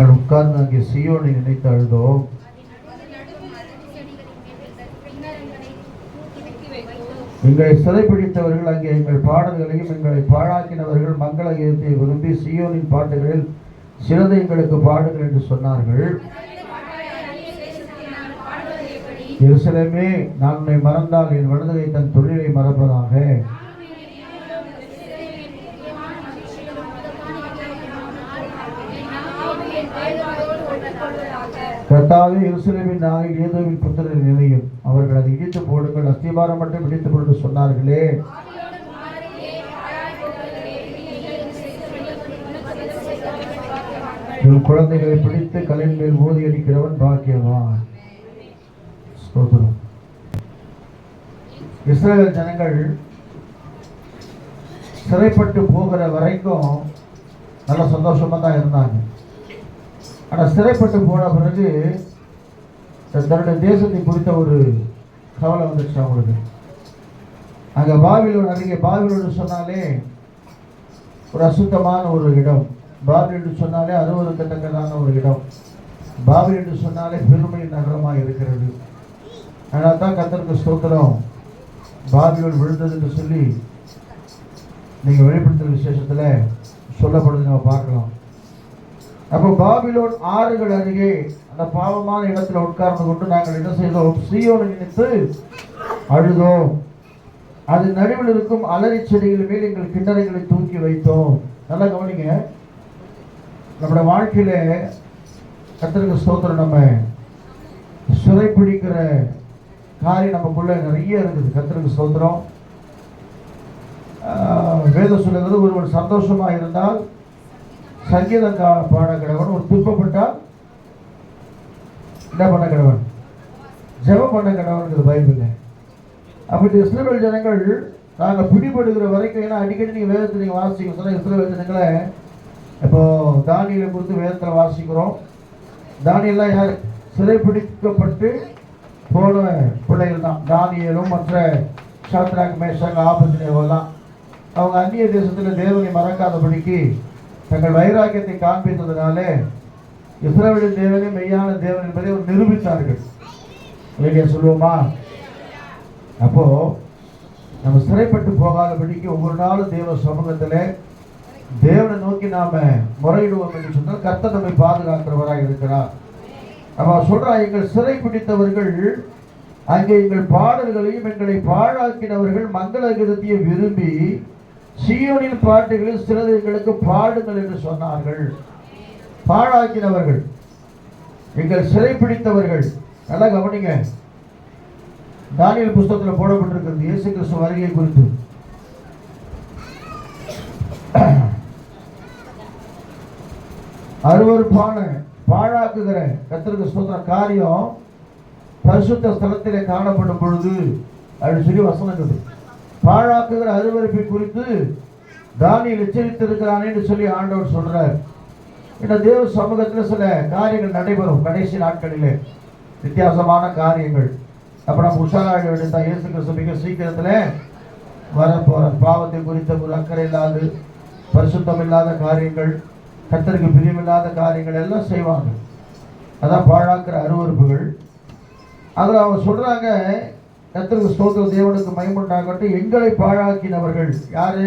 நாங்கள் உட்கார்ந்து அங்கே சியோனை நினைத்து அழுதோம் எங்களை சிறைப்பிடித்தவர்கள் அங்கே எங்கள் பாடல்களையும் எங்களை பாழாக்கினவர்கள் மங்கள கீதத்தை விரும்பி சியோனின் பாட்டுகளில் சிலதை எங்களுக்கு பாடுங்கள் என்று சொன்னார்கள். எருசலமே நான் உன்னை மறந்தால் என் வலதுகை தன் தொழிலை மறப்பதாக. கர்த்தாவே எருசலேமின் நாளில் ஏதோவின் புத்திரர் நிலையும் அவர்கள் அதை இடித்து போடுங்கள் அஸ்திபாரம் மட்டும் இடித்து போட்டு சொன்னார்களே. உன் குழந்தைகளை பிடித்து கலின் மேல் மோதி அடிக்கிறவன் பாக்கியவான். ஸ்தோத்திரம். இஸ்ரேல் ஜனங்கள் சிறைப்பட்டு போகிற வரைக்கும் நல்ல சந்தோஷமா தான் இருந்தாங்க. ஆனால் சிறைப்பட்டு போன பிறகு தன்னுடைய தேசத்தை குறித்த ஒரு கவலை வந்துச்சு அவங்களுக்கு. அங்கே பாபிலோன் அங்கே பாபிலோடு சொன்னாலே ஒரு அசுத்தமான ஒரு இடம். பாபில் என்று சொன்னாலே அது ஒரு இடம். பாபில் என்று சொன்னாலே பெருமை நகரமாக இருக்கிறது. ஆனால் தான் கத்தருக்கு ஸ்தோத்திரம். பாபிலோன் விழுந்ததுன்னு சொல்லி நீங்கள் வெளிப்படுத்துகிற விசேஷத்தில் சொல்லப்படுது நம்ம பார்க்கலாம். அப்போ பாபிலோன் ஆறுகள் அருகே அந்த பாவமான இடத்துல உட்கார்ந்து கொண்டு நாங்கள் என்ன செய்தோம்? சீயோனை நினைத்து அழுதோம். அது நடுவில் இருக்கும் அலறி செடிகள் மேல் எங்கள் கிண்ணறைகளை தூக்கி வைத்தோம். நல்லா கவனிங்க. நம்மளோட வாழ்க்கையில கத்தருக்கு ஸ்தோத்திரம். நம்ம சிறைப்பிடிக்கிற காரியம் நமக்குள்ள நிறைய இருக்குது கத்தருக்கு ஸ்தோத்திரம். வேத வேதம் சொல்லுகிறது ஒருவன் சந்தோஷமாக இருந்தால் சங்கீதம் கா- பாட கிடவன் ஒரு துன்பப்பட்டால் என்ன பண்ண கிடவன் ஜெபம் பண்ண கிடவன் பைபிள் அப்படி இஸ்ரேல் ஜனங்கள் நாங்கள் பிடிபடுகிற வரைக்கும் ஏன்னா அடிக்கடி நீங்கள் வேதத்தை நீங்கள் வாசிக்க சொன்னால் இஸ்ரேல் ஜனங்களை இப்போ தானியலை கொடுத்து வேதத்தில் வாசிக்கிறோம். தானியெல்லாம் யார்? சிறைப்பிடிக்கப்பட்டு போன பிள்ளைகள் தான் தானியலும் மற்ற சாத்ராக் மேஷாங்க ஆபத்தினேவெல்லாம் அவங்க அந்நிய தேசத்தில் தேவனை மறக்காதபடிக்கு தங்கள் வைராக்கியத்தை காண்பித்ததுனாலே இஸ்ரவேலின் தேவனே மெய்யான தேவன் என்பதை அவர் நிரூபித்தார்கள். இல்லையா சொல்லுவோமா? அப்போ நம்ம சிறைப்பட்டு போகாதபடிக்கு ஒவ்வொரு நாளும் தேவ சமூகத்தில் தேவனை நோக்கி நாம முறையிடுவோம் என்று சொன்னால் கர்த்த நம்மை பாதுகாக்கிறவராக இருக்கிறார். அப்ப சொல்றா எங்கள் சிறை பிடித்தவர்கள் அங்கே எங்கள் பாடல்களையும் எங்களை பாழாக்கினவர்கள் மங்கள கீதத்தையே விரும்பி சீயோனின் பாட்டுகளில் சிலது எங்களுக்கு பாடுங்கள் என்று சொன்னார்கள். பாழாக்கினவர்கள். எங்கள் சிறை பிடித்தவர்கள். நல்லா கவனிங்க. தானியல் புஸ்தகத்தில் போடப்பட்டிருக்கிறது இயேசு கிறிஸ்து வருகை குறித்து. அருவருப்பான பாழாக்குகிற கத்திரிக்கு சொல்ற காரியம் பரிசுத்த ஸ்தலத்திலே காணப்படும் பொழுது அப்படின்னு சொல்லி வசனம் பாழாக்குகிற அருவறுப்பை குறித்து தானியல் எச்சரித்திருக்கிறானேன்னு சொல்லி ஆண்டவர் சொல்றார். இந்த தேவ சமூகத்தில் சில காரியங்கள் நடைபெறும் கடைசி நாட்களிலே. வித்தியாசமான காரியங்கள். அப்போ நம்ம உஷாராக வேண்டியதான் இயேசு கிறிஸ்து மிக சீக்கிரத்தில் வரப்போகிற பாவத்தை குறித்த ஒரு அக்கறை இல்லாது பரிசுத்தம் இல்லாத காரியங்கள் கத்தருக்கு பிரியமில்லாத காரியங்கள் எல்லாம் செய்வாங்க. அதான் பாழாக்கிற அருவருப்புகள். அதில் அவங்க சொல்கிறாங்க கத்திரக்கு ஸ்தோத்திர தேவனுக்கு மயமுண்டாகட்டும் எங்களை பாழாக்கினவர்கள் யாரு?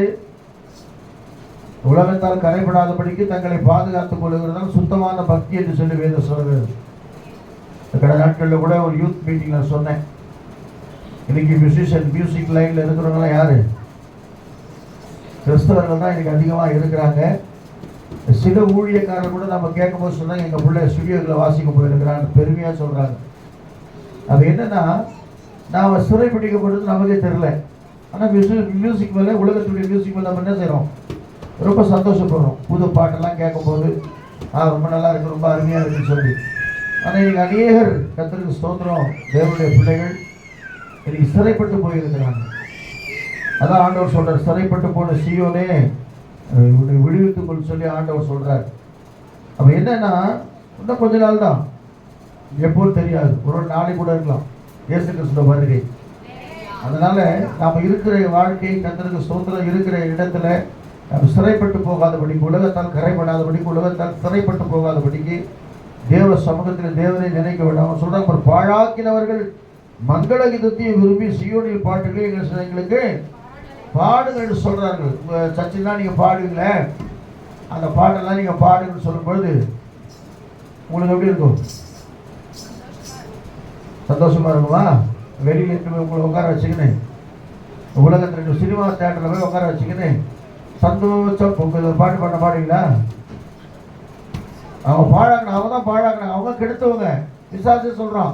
உலகத்தால் கரைபடாதபடிக்கு தங்களை பாதுகாத்துக் கொள்கிறதால் சுத்தமான பக்தி என்று சொல்லி வேத சொல்கிறது கடந்த நாட்களில் கூட ஒரு யூத் மீட்டிங்கில் சொன்னேன். இன்னைக்கு மியூசிஷியன் மியூசிக் லைனில் இருக்கிறவங்களாம் யாரு? கிறிஸ்தவர்கள் தான் இன்றைக்கி அதிகமாக இருக்கிறாங்க. சில ஊழியக்காரர் கூட நம்ம கேட்கும்போது சொன்னாங்க எங்கள் பிள்ளை ஸ்டுடியோவில் வாசிக்க போயிருக்கிறான்னு பெருமையாக சொல்கிறாங்க அது என்னென்னா நாம் சிறைப்பிடிக்கப்படுறது நமக்கே தெரில ஆனால் மியூசிக் மியூசிக் மேலே உலகத்துடைய மியூசிக் மேலே நம்ம என்ன செய்கிறோம் ரொம்ப சந்தோஷப்படுறோம். புது பாட்டெல்லாம் கேட்கும்போது ஆ ரொம்ப நல்லா இருக்கு ரொம்ப அருமையாக இருக்குன்னு சொல்லி. ஆனால் இன்னைக்கு அநேகர் கத்திரிக்கு ஸ்தோத்திரம். தேவனுடைய பிள்ளைகள் இன்னைக்கு சிறைப்பட்டு போயிருக்கிறாங்க. அதான் ஆண்டவர் சொல்கிறார் சிறைப்பட்டு போன சியோனே உன்னை விடுவித்துக்கொள் சொல்லி ஆண்டவர் சொல்கிறார் அப்போ என்னன்னா இன்னும் கொஞ்ச நாள் தான் எப்போது தெரியாது. ஒரு ஒரு நாளை கூட இருக்கலாம். இயேசு கிறிஸ்துவ வருகை அதனால நாம் இருக்கிற வாழ்க்கை கத்தருக்கு சுதந்திரம் இருக்கிற இடத்துல நம்ம சிறைப்பட்டு போகாதபடிக்கு உலகத்தால் கரைப்படாதபடிக்கு உலகத்தால் சிறைப்பட்டு போகாதபடிக்கு தேவ சமூகத்தில் தேவனை நினைக்க வேண்டாம். சொல்றாங்க ஒரு பாழாக்கினவர்கள் மங்கள கீதத்தையும் விரும்பி சியோனில் பாட்டுகளே எங்கள் எங்களுக்கு பாடுங்கள் என்று சொல்றார்கள். உங்க நீங்கள் நீங்க அந்த பாட்டெல்லாம் நீங்கள் பாடுங்கன்னு சொல்லும்பொழுது உங்களுக்கு எப்படி இருக்கும்? சந்தோஷமா இருக்குமா? வெளியில் இருக்கிற உங்களை உட்கார வச்சுக்கின்னு. உலகத்தில் ரெண்டு சினிமா தேட்டரில் போய் உட்கார வச்சுக்கினேன். சந்தோஷம். பொங்கல் ஒரு பாட்டு பண்ண பாடுவீங்களா? அவங்க பாழாங்க அவங்க தான் பாழாங்க அவங்க கெடுத்தவங்க. விசாரிச்சு சொல்கிறோம்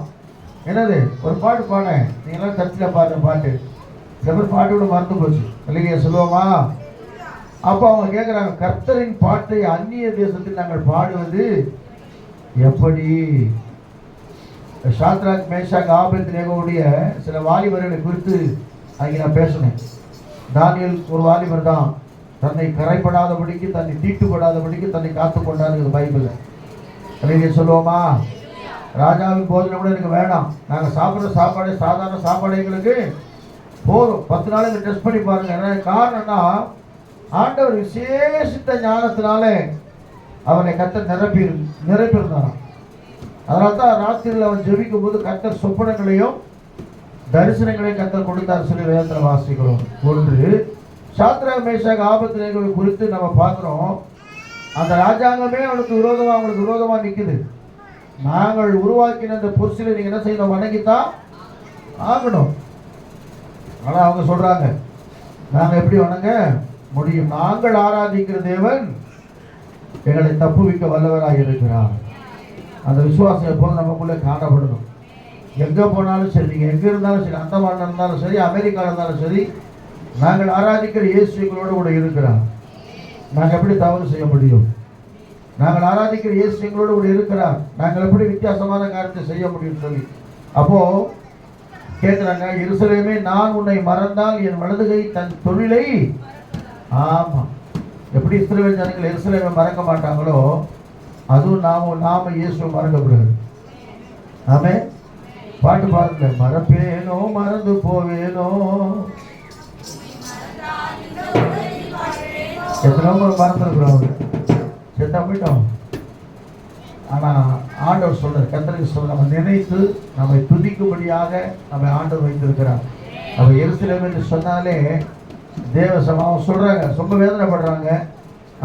என்னது? ஒரு பாட்டு பாட நீங்களாம் சர்ச்சில் பாடுற பாட்டு. சில பேர் பாட்டு கூட மறந்து போச்சு. இல்லைங்க சொல்லுவோமா? அப்போ அவங்க கேட்குறாங்க கர்த்தரின் பாட்டை அந்நிய தேசத்தில் நாங்கள் பாடுவது எப்படி? சாத்ராக் மேஷாக் ஆபத் நேகோடைய சில வாலிபர்களை குறித்து அங்கே நான் பேசினேன் தானியல் ஒரு வாலிபர் தான். தன்னை கரைப்படாதபடிக்கு தன்னை தீட்டுப்படாதபடிக்கு தன்னை காத்து கொண்டாருங்கிறது பைபிளில் அல்லையே சொல்லுவோமா? ராஜாவின் போதனை கூட எனக்கு வேணாம். நாங்கள் சாப்பிட்ற சாப்பாடு சாதாரண சாப்பாடு எங்களுக்கு போதும். பத்து நாளைக்கு டெஸ்ட் பண்ணி பாருங்க. என்ன காரணம்னா ஆண்டவர் விசேஷித்த ஞானத்தினாலே அவனை கத்த நிரப்பி நிரப்பியிருந்தான் அதனால தான் ராத்திரியில் அவன் ஜெபிக்கும் போது கத்தர் சொப்பனங்களையும் தரிசனங்களையும் கத்தர் கொடுத்தார் சொல்லி வேதத்தில் வாசிக்கிறோம். ஒன்று சாத்ரா மேஷாக ஆபத்து நிகழ்வு குறித்து நம்ம பார்க்குறோம். அந்த ராஜாங்கமே அவனுக்கு விரோதமாக அவங்களுக்கு விரோதமாக நிற்குது நாங்கள் உருவாக்கின அந்த பொருசிலை நீங்கள் என்ன செய்யணும் வணங்கித்தான் ஆகணும். ஆனால் அவங்க சொல்கிறாங்க நாங்கள் எப்படி வணங்க முடியும்? நாங்கள் ஆராதிக்கிற தேவன் எங்களை தப்புவிக்க வல்லவராக இருக்கிறார் அந்த விசுவாசம் எப்போதும் நமக்குள்ளே காணப்படணும் எங்கே போனாலும் சரி நீங்கள் எங்கே இருந்தாலும் சரி அந்தமான இருந்தாலும் சரி அமெரிக்கா இருந்தாலும் சரி நாங்கள் ஆராதிக்கிற இயேசு எங்களோடு கூட இருக்கிறார். நாங்கள் எப்படி தவறு செய்ய முடியும்? நாங்கள் ஆராதிக்கிற இயேசு எங்களோடு கூட இருக்கிறார். நாங்கள் எப்படி வித்தியாசமான காரியத்தை செய்ய முடியும் சொல்லி. அப்போது கேட்குறாங்க எருசலேமே நான் உன்னை மறந்தால் என் வலதுகை தன் தொழிலை ஆமாம் எப்படி இஸ்ரேல் ஜனங்கள் எருசலேமை மறக்க மாட்டாங்களோ அதுவும் நாம நாம இயேசு மறக்கப்படுகிறது ஆமே? பாட்டு பாருங்க மறப்பேனோ மறந்து போவேனோ. எத்தனை முறை மறந்துருக்குறோம் அவங்க செத்தா போயிட்டோம். ஆனால் ஆண்டவர் சொல்ற கத்தருக்கு சொல்ற நம்ம நினைத்து நம்மை துதிக்கும்படியாக நம்ம ஆண்டவர் வைத்திருக்கிறார். நம்ம எரிசிலம் என்று சொன்னாலே தேவ சமாவும் சொல்றாங்க. ரொம்ப வேதனைப்படுறாங்க.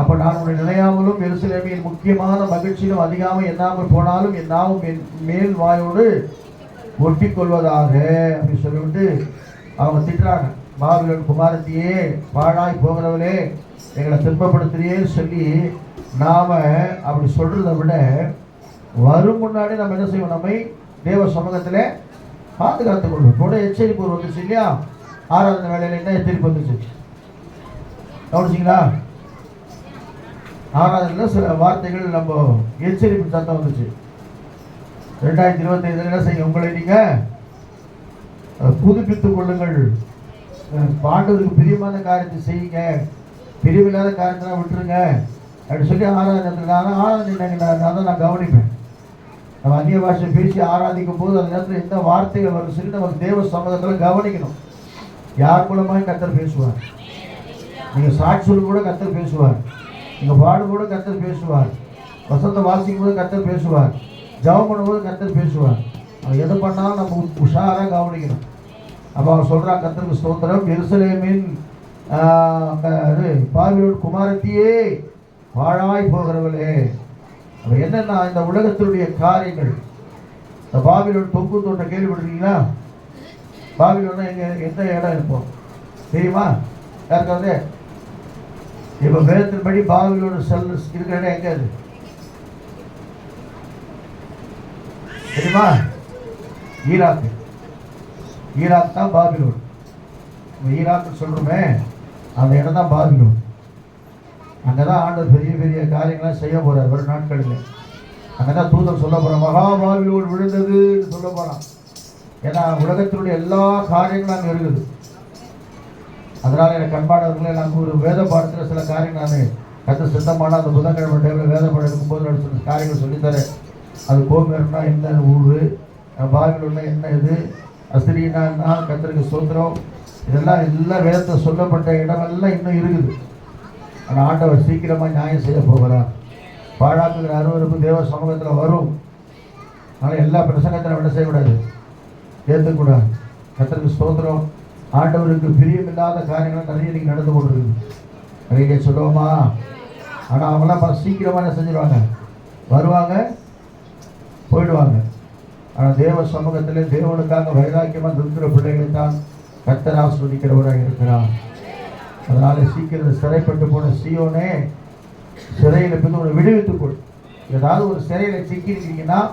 அப்போ நான் உன்னை நினையாமலும் எருசலேமியின் முக்கியமான மகிழ்ச்சியிலும் அதிகாமல் எண்ணாமல் போனாலும் என் நாவும் என் மேல் வாயோடு ஒட்டி கொள்வதாக அப்படி சொல்லிவிட்டு அவங்க திட்டுறாங்க. பாபிலன் குமாரத்தியே பாழாய் போகிறவளே எங்களை துன்பப்படுத்துறியேன்னு சொல்லி நாம அப்படி சொல்கிறத விட வரும் முன்னாடி நம்ம என்ன செய்வோம்? நம்மை தேவ சமூகத்தில் பாதுகாத்துக் கொள்வோம். கூட எச்சரிப்பு வந்துச்சு இல்லையா? ஆறாவது வேலையில் என்ன எச்சரிப்பு வந்துச்சு? கவனிச்சிங்களா? ஆறாவதுல சில வார்த்தைகள் நம்ம எச்சரிப்பு சத்தம் வந்துச்சு. ரெண்டாயிரத்தி இருபத்தி என்ன செய்யும் உங்களை நீங்கள் புதுப்பித்துக் கொள்ளுங்கள். பாண்டவருக்கு பிரியமான காரியத்தை செய்யுங்க. பிரிவில்லாத காரியத்தை விட்டுருங்க. அப்படி சொல்லி ஆராதனை ஆனால் ஆராதனை நான் அதை நான் கவனிப்பேன். நம்ம அந்நிய பாஷை பேசி ஆராதிக்கும் போது அந்த நேரத்தில் எந்த வார்த்தைகள் வரும் சொல்லி நம்ம தேவ சம்மதத்தில் கவனிக்கணும். யார் மூலமாக கத்தர் பேசுவார். நீங்கள் சாட்சியில் கூட கத்தர் பேசுவார். எங்கள் பாடு கூட கத்தர் பேசுவார். வசந்த வாசிக்கும் போது கத்தர் பேசுவார். ஜெபம் பண்ணும்போது கத்தர் பேசுவார். அவன் எது பண்ணாலும் நம்ம உஷாராக கவனிக்கணும். அப்போ அவன் சொல்கிறான் கத்தருக்கு ஸ்தோத்திரம். எருசலேமின் ஆஹ், இது பாவியோட குமாரத்தியே வாழாய் போகிறவளே. அப்போ என்னென்னா இந்த உலகத்தினுடைய காரியங்கள். இந்த பாவியோட தொங்கு தோட்ட கேள்விப்பட்டிருக்கீங்களா? பாவியோட எங்க எந்த இடம் இருப்போம் தெரியுமா? யாருக்காவது? இப்போ வேதத்தின்படி பாபிலோட செல் இருக்கிற இடம் எங்க அது? தெரியுமா? ஈராக்கு ஈராக் தான் பாபிலோன். நம்ம ஈராக்னு சொல்கிறோமே அந்த இடம் தான் பாபிலோன். அங்கே தான் ஆண்டவர் பெரிய பெரிய காரியங்களாம் செய்ய போகிறார் வரும் நாட்களில். அங்கே தான் தூதர் சொல்ல போகிறான் மகா பாபிலோன் விழுந்ததுன்னு சொல்ல போகிறான் ஏன்னா உலகத்தினுடைய எல்லா காரியங்களும் அங்கே இருக்குது. அதனால் எனக்கு அன்பானவர்களே நாங்கள் ஒரு வேத பாடத்தில் சில காரியங்கள் நான் கற்று சித்தமான அந்த புதன்கிழமை டைமில் வேத பாடம் எடுக்கும்போது நான் சில காரியங்கள் சொல்லித்தரேன். அது கோமேர்னா என்ன ஊர் பாபிலோன்னா என்ன இது அஸ்திரினா என்ன கத்திரிக்கு சுதந்திரம் இதெல்லாம் எல்லாம் வேதத்தை சொல்லப்பட்ட இடமெல்லாம் இன்னும் இருக்குது. ஆனால் ஆண்டவர் சீக்கிரமாக நியாயம் செய்ய போகிறார் பாழாக்குகிற அருவருப்பு தேவ சமூகத்தில் வரும். அதனால் எல்லா பிரசங்கத்திலும் என்ன செய்யக்கூடாது. ஏற்றுக்கூடாது கத்திரிக்கு சுதந்திரம் ஆண்டவருக்கு பிரியமில்லாத காரியங்கள் நிறைய இன்னைக்கு நடந்து கொண்டிருக்கு. நிறைய சொல்லுவோமா? ஆனால் அவங்களாம் ப- சீக்கிரமா என்ன செஞ்சிருவாங்க? வருவாங்க போயிடுவாங்க. ஆனால் தேவ சமூகத்தில் தேவனுக்காக வைராக்கியமாக இருக்கிற பிள்ளைகளை தான் கத்தர் ஆஸ்வதிக்கிறவராக இருக்கிறார். அதனால சீக்கிரம் சிறைப்பட்டு போன சியோனே சிறையில் இருந்து உங்களை விடுவித்துக் ஏதாவது ஒரு சிறையில் சிக்கியிருக்கீங்கன்னா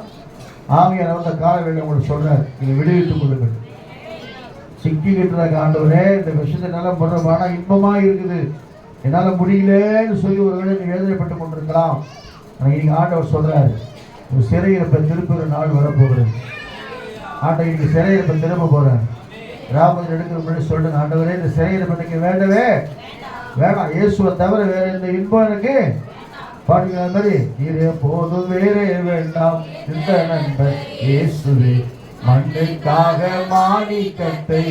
ஆவியார் அந்த காலவேளை உங்களுக்கு சொல்றார் நீங்கள் விடுவித்துக் கொள்ளுங்கள். சிக்கிக்கிட்டு இருக்க ஆண்டவரே இந்த விஷயத்தை என்னால் முறை மன இன்பமா இருக்குது. என்னால் முடியலன்னு சொல்லி ஒரு வேளை நீங்கள் வேதனைப்பட்டு கொண்டிருக்கலாம். ஆனால் இன்னைக்கு ஆண்டவர் சொல்றாரு உங்கள் சிறையிறப்ப இப்போ திருப்புகிற நாள் வரப்போகிறேன் ஆண்டவர் இன்னைக்கு சிறையிறப்ப இப்போ திரும்ப போகிறேன் ராமன் எடுக்கிற முன்னாடி சொல்லுங்க ஆண்டவரே இந்த சிறையிறப்ப இன்னைக்கு வேண்டவே வேணாம். இயேசுவை தவிர வேற எந்த இன்பம் எனக்கு பாடுங்க மாதிரி. இது போதும் வேறே வேண்டாம். இந்த நண்பர் இயேசுவே. மண்ணுக்காக மாணிக்கத்தை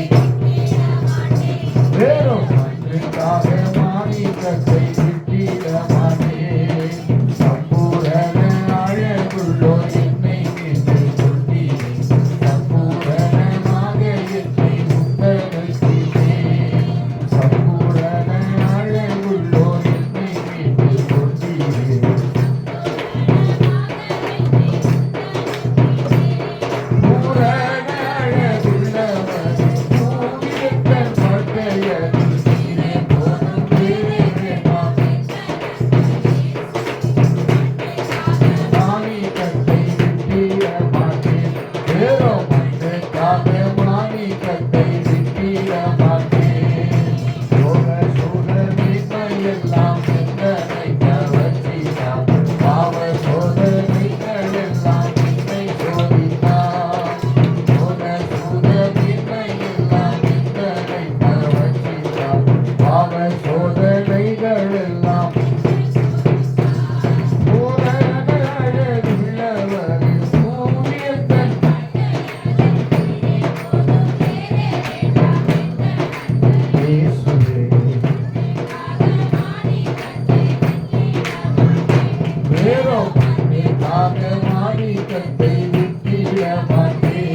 மாணிக்கத்தை விட்டிட மாட்டேன்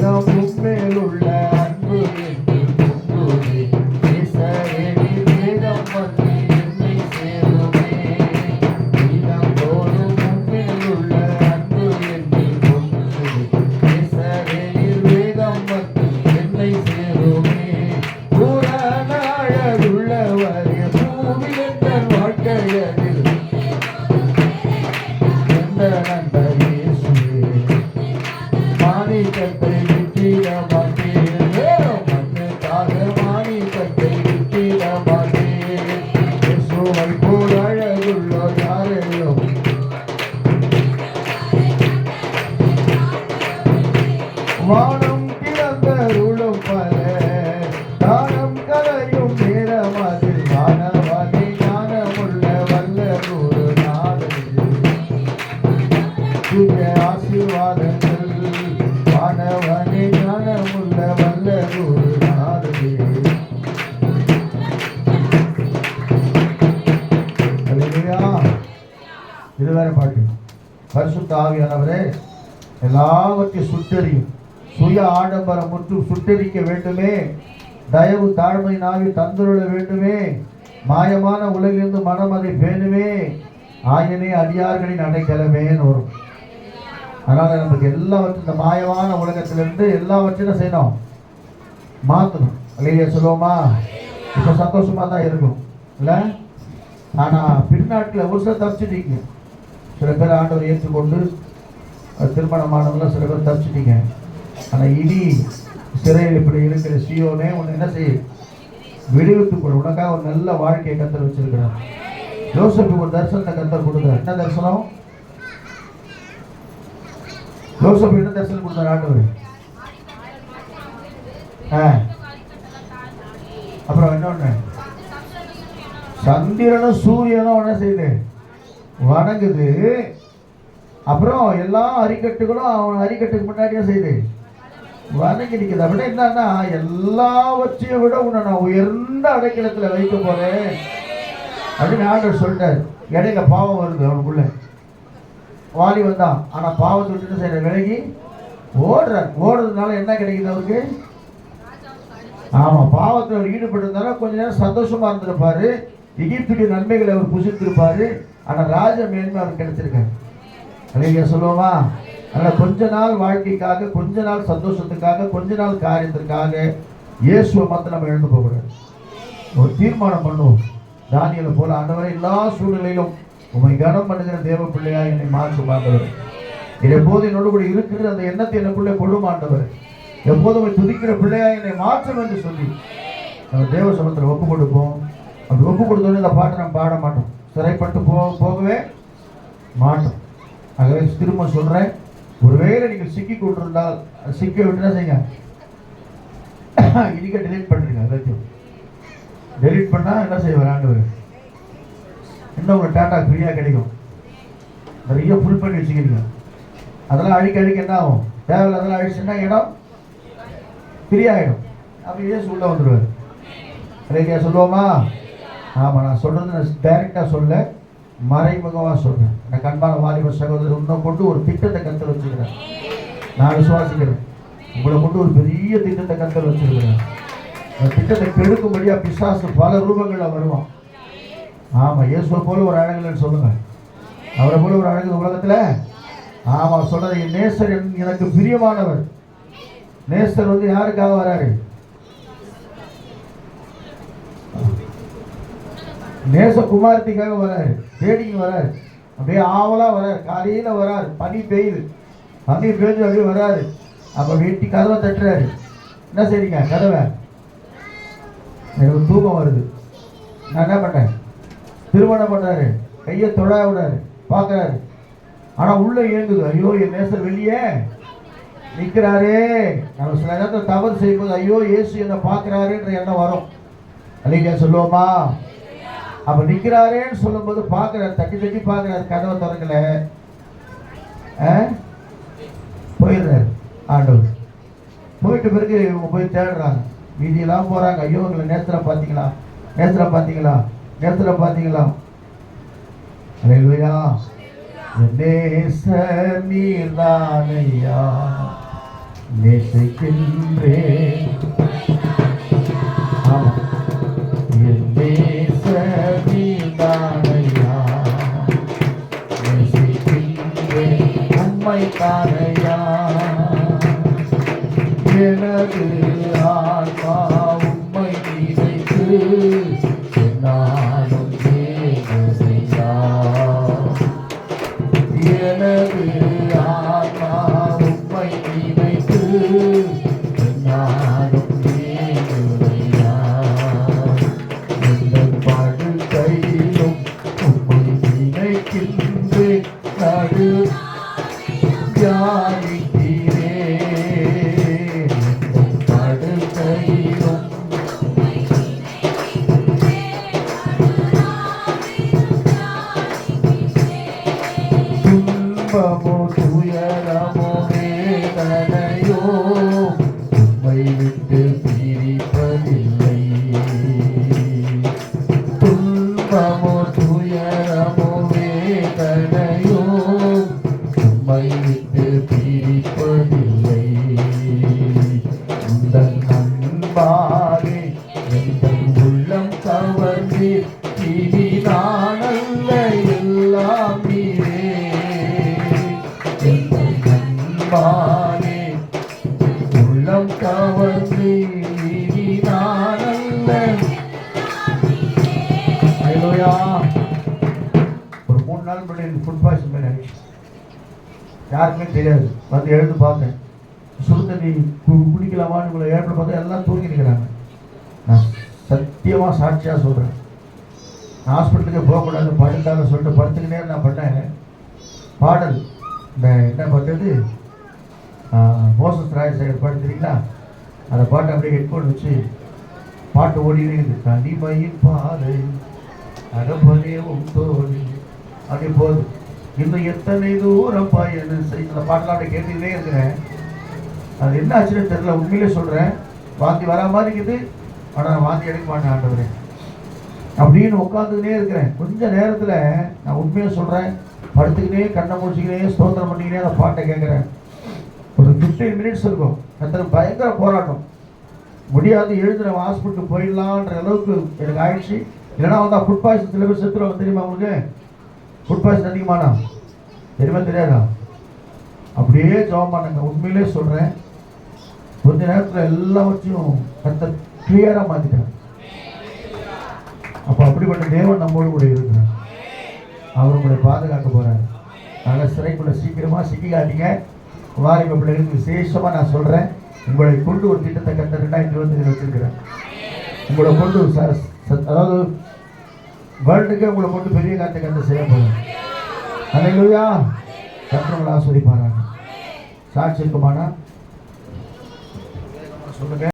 não love. எல்லாவற்றையும் சுட்டறியும். சுய ஆடம்பரம் முற்றும் சுட்டரிக்க வேண்டுமே. தயவு தாழ்மை நாவி தந்துருள வேண்டுமே. மாயமான உலகிலிருந்து மனம் அதை பேணுமே. ஆயனே அடியார்களின் அடைக்கலமேன்னு வரும் அதனால நமக்கு எல்லாவற்றும் இந்த மாயமான உலகத்திலிருந்து எல்லாவற்றையும் செய்யணும்? மாற்றணும் இல்லையா சொல்லுவோமா? இப்போ சந்தோஷமாக தான் இருக்கும். இல்லை? ஆனால் பின்னாட்டில் ஒரு சில தப்பிச்சிட்டீங்க சில பேர் ஆண்டவர் ஏற்றுக்கொண்டு அஹ், திருமணமானவங்களாம் சில பேர் தப்பிச்சிட்டீங்க. ஆனால் இனி சிறையில் இப்படி இருக்கிற சியோனே உன்னை என்ன செய்யும்? விடுவித்துக் கொள் உனக்காக ஒரு நல்ல வாழ்க்கையை கத்தர் வச்சிருக்கிறார். யோசப்புக்கு ஒரு தரிசனத்தை கத்தர் கொடுத்தார். என்ன தரிசனம்? ஜோசப் என்ன தரிசனம் கொடுத்தார் ஆண்டவர்? ஆ. அப்புறம் இன்னொன்று சந்திரனும் சூரியனும் என்ன செய்யுது? வணங்குது. அப்புறம் எல்லா அரிக்கட்டுகளும் அவன் அரிக்கட்டுக்கு முன்னாடியே செய்து வணங்கி நிற்குது அப்படின்னா என்னன்னா எல்லாவற்றையும் விட உன்னை நான் உயர்ந்த அடைக்கலத்தில் வைக்க போறேன் அப்படின்னு ஆண்டர் சொல்லிட்டார். இடையில பாவம் வருது அவனுக்குள்ள. வாலி வந்தான். ஆனால் பாவத்தை விட்டுட்டு செய்யற விலகி ஓடுறார். ஓடுறதுனால என்ன கிடைக்குது அவருக்கு? ஆமாம் பாவத்தில் அவர் ஈடுபட்டிருந்தாலும் கொஞ்ச நேரம் சந்தோஷமாக இருந்திருப்பாரு. எகிப்துடைய நன்மைகளை அவர் புசித்திருப்பாரு. ஆனால் ராஜ மேன்மை அவர் கிடைச்சிருக்காரு. அழகிய சொல்லுவோமா? அதனால் கொஞ்ச நாள் வாழ்க்கைக்காக கொஞ்ச நாள் சந்தோஷத்துக்காக கொஞ்ச நாள் காரியத்திற்காக இயேசுவை மாத்திரம் நம்ம எழுந்து போகக்கூடாது. ஒரு தீர்மானம் பண்ணுவோம். தானியலை போல ஆண்டவரை எல்லா சூழ்நிலையிலும் உண்மை கனம் பண்ணுகிற தேவ பிள்ளையா என்னை மாற்றும் ஆண்டவர். இது எப்போது என்னோடு கூட இருக்கிற அந்த எண்ணத்தை எனக்குள்ளே கொள்ளும் ஆண்டவர். எப்போதும் துதிக்கிற பிள்ளையா என்னை மாற்றும் என்று சொல்லி நம்ம தேவ சமத்தில் ஒப்பு கொடுப்போம் அப்படி ஒப்பு கொடுத்தோன்னே இந்த பாட்டை நம்ம பாட மாட்டோம். சிறைப்பட்டு போ போகவே மாட்டோம். ஆகவே திரும்ப சொல்றேன். ஒருவேளை நீங்கள் சிக்கி கொண்டிருந்தால் சிக்க விட்டு என்ன செய்யுங்க? இன்னைக்கு டெலிட் பண்ணுறீங்க எல்லாத்தையும் டெலீட் பண்ணால் என்ன செய்வார் ஆண்டவர்? இன்னும் உங்களுக்கு டாட்டா ஃப்ரீயாக கிடைக்கும். நிறைய ஃபுல் பண்ணி வச்சுக்கிறீங்க. அதெல்லாம் அழிக்க அழிக்க என்ன ஆகும்? தேவையில்ல அதெல்லாம் அழிச்சுன்னா இடம் ஃப்ரீ ஆகிடும். அப்போ இயேசு உள்ளே வந்துடுவார் இல்லையா சொல்லுவோமா? ஆமாம் நான் சொல்கிறது நான் டைரெக்டாக சொல்ல. மறைமுகமாக சொல்கிறேன் நான் கண்பான வாலிப சகோதரர் இன்னும் கொண்டு ஒரு திட்டத்தை கத்தல் வச்சுக்கிறேன் நான் விசுவாசிக்கிறேன். உங்களை கொண்டு ஒரு பெரிய திட்டத்தை கத்தல் வச்சிருக்கிறேன் அந்த திட்டத்தை கெடுக்கும்படியாக பிசாசு பல ரூபங்களில் வருவான். ஆமாம் இயேசுவை போல ஒரு அழகுன்னு சொல்லுங்கள் அவரை போல ஒரு அழகு உலகத்தில்? ஆமாம் சொல்றது என் நேசர் எனக்கு பிரியமானவர். நேசர் வந்து யாருக்காக வராரு? நேச குமாரத்திக்காக வராரு தேடிக்கு வராரு அப்படியே ஆவலாக வராரு காலையில் வராரு பனி பெய்யுது. பனி பெய்ஞ்சு அப்படியே வராரு. அப்போ வீட்டு கதவை தட்டுறாரு. என்ன செய்றீங்க கதவை? எனக்கு தூக்கம் வருது. நான் என்ன பண்ணேன்? திருமணம் பண்ணுறாரு கையை தொழ விடாரு. பார்க்குறாரு ஆனால் உள்ளே இயங்குது. ஐயோ என் நேசர் வெளியே நிற்கிறாரே நம்ம சில நேரத்தில் தவறு செய்யும்போது ஐயோ இயேசு என்னை பார்க்குறாருன்ற எண்ணம் வரும். அல்லையா சொல்லுவோமா? அப்ப நிற்கிறாரேன்னு சொல்லும்போது பார்க்குறாரு தட்டி தட்டி பார்க்குறாரு கதவை திறக்கல. ஆ? போயிடுறாரு ஆண்டவர். போயிட்ட பிறகு இவங்க போய் தேடுறாங்க. வீதியெல்லாம் போறாங்க. ஐயோ உங்களை நேரத்தில் பார்த்தீங்களா? நேரத்தில் பார்த்தீங்களா? நேரத்தில் பார்த்தீங்களா? அல்லேலூயா நீர்தானையா நேசிக்கின்றே ஆமா. என் உம்மை எனது ஆத்மா உண்மை நினைத்து நானும் தேவதையா எனது ஆன்மா உம்மை நினைத்து நானும் Ele pede permissão யாருக்குமே தெரியாது. வந்து எழுந்து பார்த்தேன். சுடு நீ கு- குடிக்கலாமான்னு உங்களை ஏற்பட பார்த்தா எல்லாம் தூங்கி நிற்கிறாங்க நான் சத்தியமாக சாட்சியாக சொல்கிறேன் ஹாஸ்பிட்டலுக்கு போகக்கூடாது படுக்காத சொல்லிட்டு படுத்துக்கினே நான் பண்ணேன். பாடல். இந்த என்ன பண்ணுறது மோசஸ் ராய் சைடு படுத்துறீங்களா அந்த பாட்டை அப்படியே ஹெட்ஃபோன் வச்சு பாட்டு ஓடினே இருக்குது. தனிமையின் பாதை அகப்பதே உந்தோடி அப்படி போகுது. இன்னும் எத்தனை தூரம் பயணம் செய் அந்த பாட்டெல்லாம் அப்படியே கேட்டுக்கிட்டே இருக்கிறேன். அது என்ன ஆச்சுன்னு தெரியல உண்மையிலே சொல்கிறேன் வாந்தி வரா மாதிரி இருக்குது. ஆனால் நான் வாந்தி எடுக்க மாட்டேன் ஆண்டவரே. அப்படின்னு உட்காந்துக்கிட்டே இருக்கிறேன். கொஞ்ச நேரத்தில் நான் உண்மையை சொல்கிறேன் படுத்துக்கிட்டே கண்ணை முடிச்சுக்கிட்டே ஸ்தோத்திரம் பண்ணிக்கிட்டே அந்த பாட்டை கேட்குறேன் ஒரு ஃபிஃப்டீன் மினிட்ஸ் இருக்கும். அத்தனை பயங்கர போராட்டம். முடியாது எழுந்து நம்ம ஹாஸ்பிட்டலுக்கு போயிடலான்ற அளவுக்கு எனக்கு ஆயிடுச்சு. இல்லைன்னா வந்தால் ஃபுட் பாய்ஸ் சில பேர் செத்துருவாங்க தெரியுமா உங்களுக்கு? ஃபுட் பாய்சன் அதிகமானா தெரியுமா தெரியாதா? அப்படியே ஜெபம் பண்ணுங்க. உண்மையிலே சொல்கிறேன் கொஞ்ச நேரத்தில் எல்லாவற்றையும் கத்த கிளியராக மாற்றிட்டாங்க அப்போ அப்படிப்பட்ட தேவன் நம்மோடு கூட இருக்கிறார். அவர் உங்களை பாதுகாக்க போகிறார் நல்ல சிறைக்குள்ள சீக்கிரமாக சிக்கிக்காதீங்க. வாலிப பிள்ளைகளுக்கு விசேஷமாக நான் சொல்கிறேன் உங்களை கொண்டு ஒரு திட்டத்தை கத்த ரெண்டாயிரத்தி இருபத்தி வச்சுருக்கிறேன். உங்களை கொண்டு ச- அதாவது வேர்ல்டுக்கே உங்களை போட்டு பெரிய காரியத்தை கத்த செய்ய போகிறேன் அல்லையா கற்றவங்களை ஆஸ்வதிப்பாராங்க சாட்சி இருக்குமானா சொல்லுங்க.